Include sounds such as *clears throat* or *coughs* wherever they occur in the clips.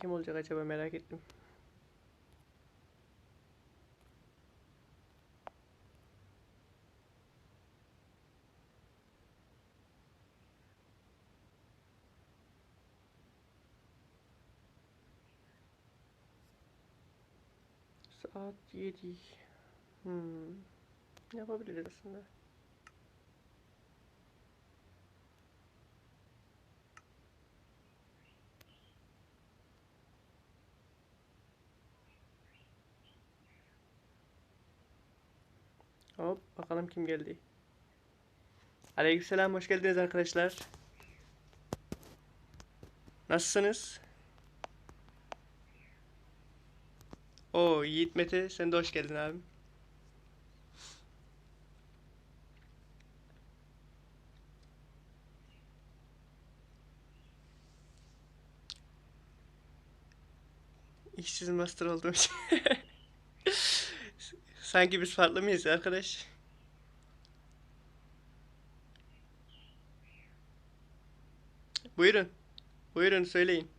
kim olacak acaba merak ettim. Saat 7. Hmm. Yapabiliriz aslında. Hop bakalım kim geldi. Aleykümselam hoş geldiniz arkadaşlar. Nasılsınız? Oo Yiğit Mete sen de hoş geldin abi. İşsiz master olduğum için. *laughs* Sanki biz farklı mıyız arkadaş? Buyurun. Buyurun söyleyin.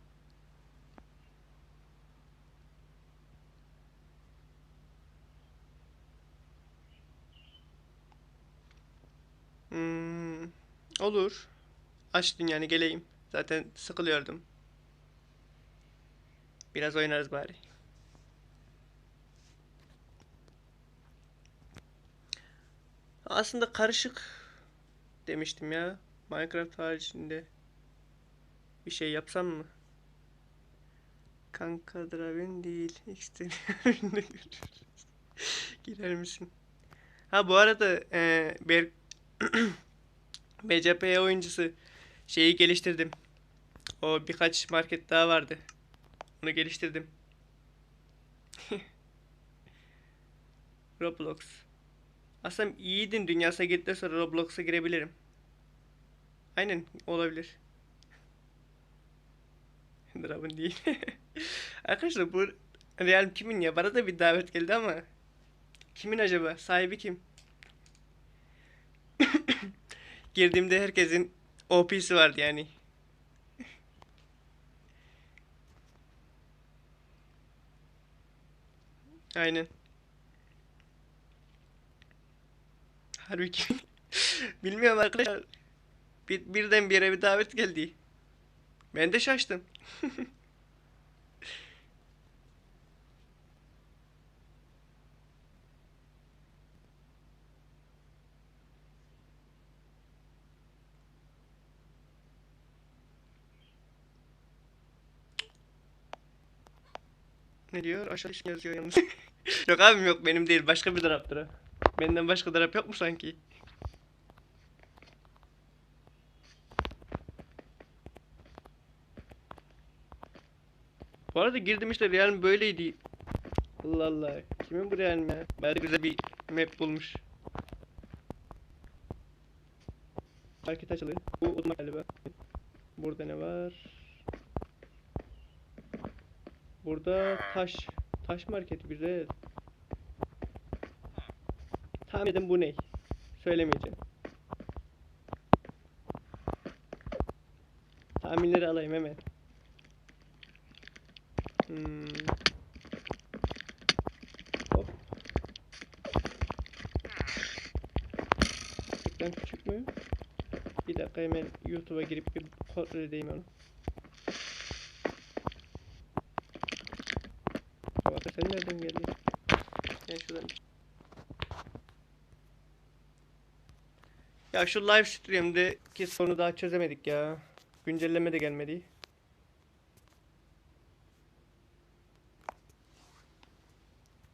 Hmm, olur. Açtın yani geleyim. Zaten sıkılıyordum. Biraz oynarız bari. Aslında karışık demiştim ya. Minecraft haricinde bir şey yapsam mı? Kanka Draven değil. *laughs* Exterior *laughs* Girer misin? Ha bu arada e, Ber *clears throat* BCP oyuncusu şeyi geliştirdim. O birkaç market daha vardı. Onu geliştirdim. *laughs* Roblox. Aslında iyiydin dünyasına girdikten sonra Roblox'a girebilirim. Aynen olabilir. *laughs* Draven değil. *laughs* Arkadaşlar bu Real kimin ya? Bana da bir davet geldi ama kimin acaba? Sahibi kim? *coughs* Girdiğimde herkesin OP'si vardı yani. *laughs* Aynen. Harbi ki. *laughs* Bilmiyorum arkadaşlar. Bir, birden bir yere bir davet geldi. Ben de şaştım. *laughs* Ne diyor? Aşağı isim yazıyor yalnız. *laughs* yok abim yok benim değil. Başka bir draftır. Benden başka draft yok mu sanki? Bu arada girdim işte Real böyleydi. Allah Allah. Kimin bu Real ya? Bari güzel bir map bulmuş. Market açılıyor. Bu uzman galiba. Burada ne var? Burada taş. Taş marketi güzel. Tahmin bu ne? Söylemeyeceğim. Tahminleri alayım hemen. Hmm. Hop. Ekran küçük mü? Bir dakika hemen YouTube'a girip bir kontrol edeyim onu. Bak sen nereden geldin? Ben şuradan. Ya şu live stream'deki sorunu daha çözemedik ya. Güncelleme de gelmedi.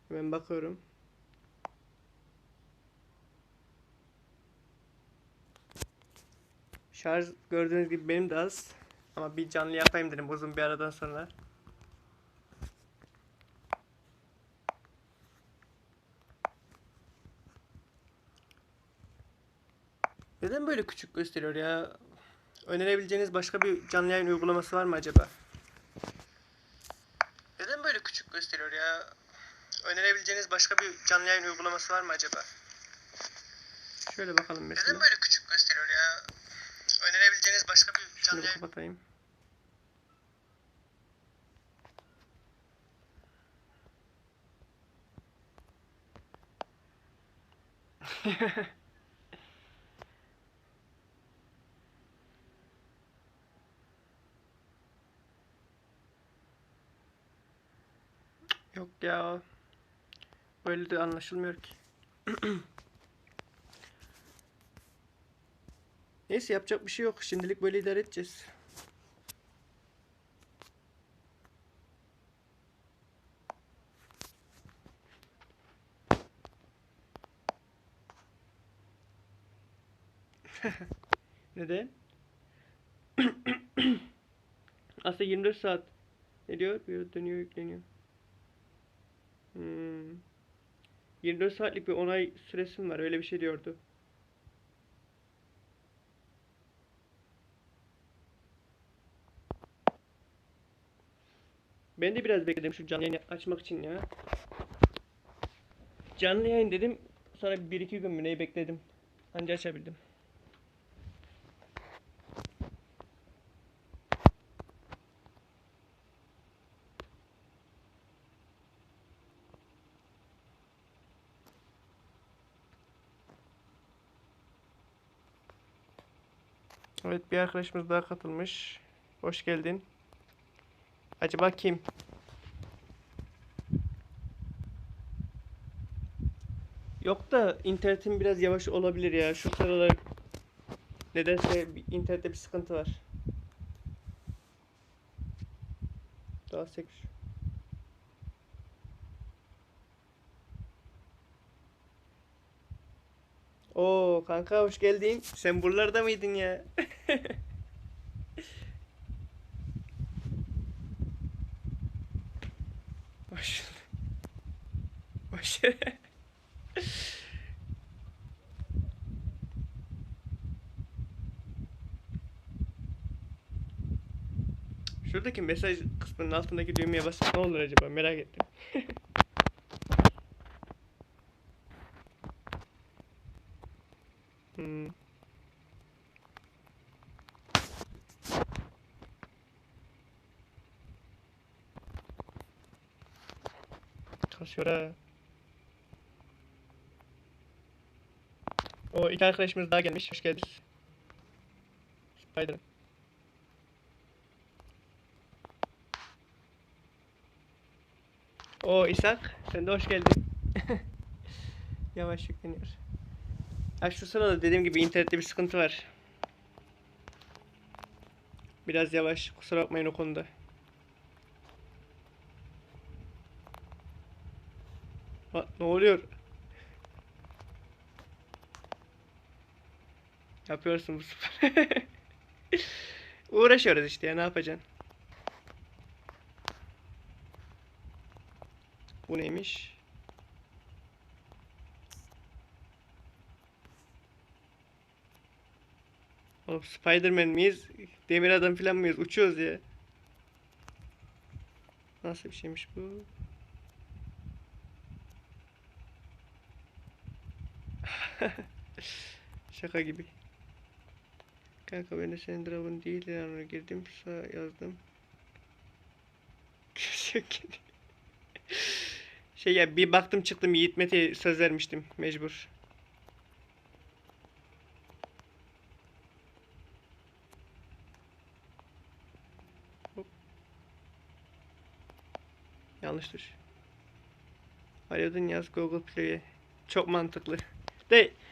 Hemen bakıyorum. Şarj gördüğünüz gibi benim de az. Ama bir canlı yapayım dedim uzun bir aradan sonra. Neden böyle küçük gösteriyor ya? Önerebileceğiniz başka bir canlı yayın uygulaması var mı acaba? Neden böyle küçük gösteriyor ya? Önerebileceğiniz başka bir canlı yayın uygulaması var mı acaba? Şöyle bakalım mesela. Neden böyle küçük gösteriyor ya? Önerebileceğiniz başka bir canlı yayın... kapatayım. Yeah. *laughs* Yok ya. Öyle de anlaşılmıyor ki. *clears throat* Neyse yapacak bir şey yok. Şimdilik böyle idare edeceğiz. *laughs* Neden? *clears throat* Aslında 24 saat. Ne diyor? Bir dönüyor yükleniyor. Hmm. 24 saatlik bir onay süresim var. Öyle bir şey diyordu. Ben de biraz bekledim şu canlı yayını açmak için ya. Canlı yayın dedim. Sonra 1-2 gün mü neyi bekledim. Anca açabildim. Evet bir arkadaşımız daha katılmış. Hoş geldin. Acaba kim? Yok da internetim biraz yavaş olabilir ya. Şu sıralar nedense internette bir sıkıntı var. Daha sek. Oo kanka hoş geldin. Sen buralarda mıydın ya? *laughs* Hoş. Hoş. Şuradaki mesaj kısmının altındaki düğmeye basıp ne olur acaba merak ettim. *laughs* Hmm. Kasıyor ha. O iki arkadaşımız daha gelmiş. Hoş geldiniz. Spider. O İshak, sen de hoş geldin. *laughs* Yavaş yükleniyor. Ha şu sırada dediğim gibi internette bir sıkıntı var. Biraz yavaş, kusura bakmayın o konuda. Ha, ne oluyor? Yapıyorsun bu sefer. *laughs* Uğraşıyoruz işte ya ne yapacaksın? Bu neymiş? Oğlum Spider-Man miyiz? Demir adam falan mıyız? Uçuyoruz ya. Nasıl bir şeymiş bu? *laughs* Şaka gibi. Kanka ben de senin dravın değil yani girdim sağ yazdım. *laughs* şey ya bir baktım çıktım Yiğit Mete'ye söz vermiştim mecbur. Hop. Yanlış tuş. Arıyordun yaz Google Play'e. Çok mantıklı. De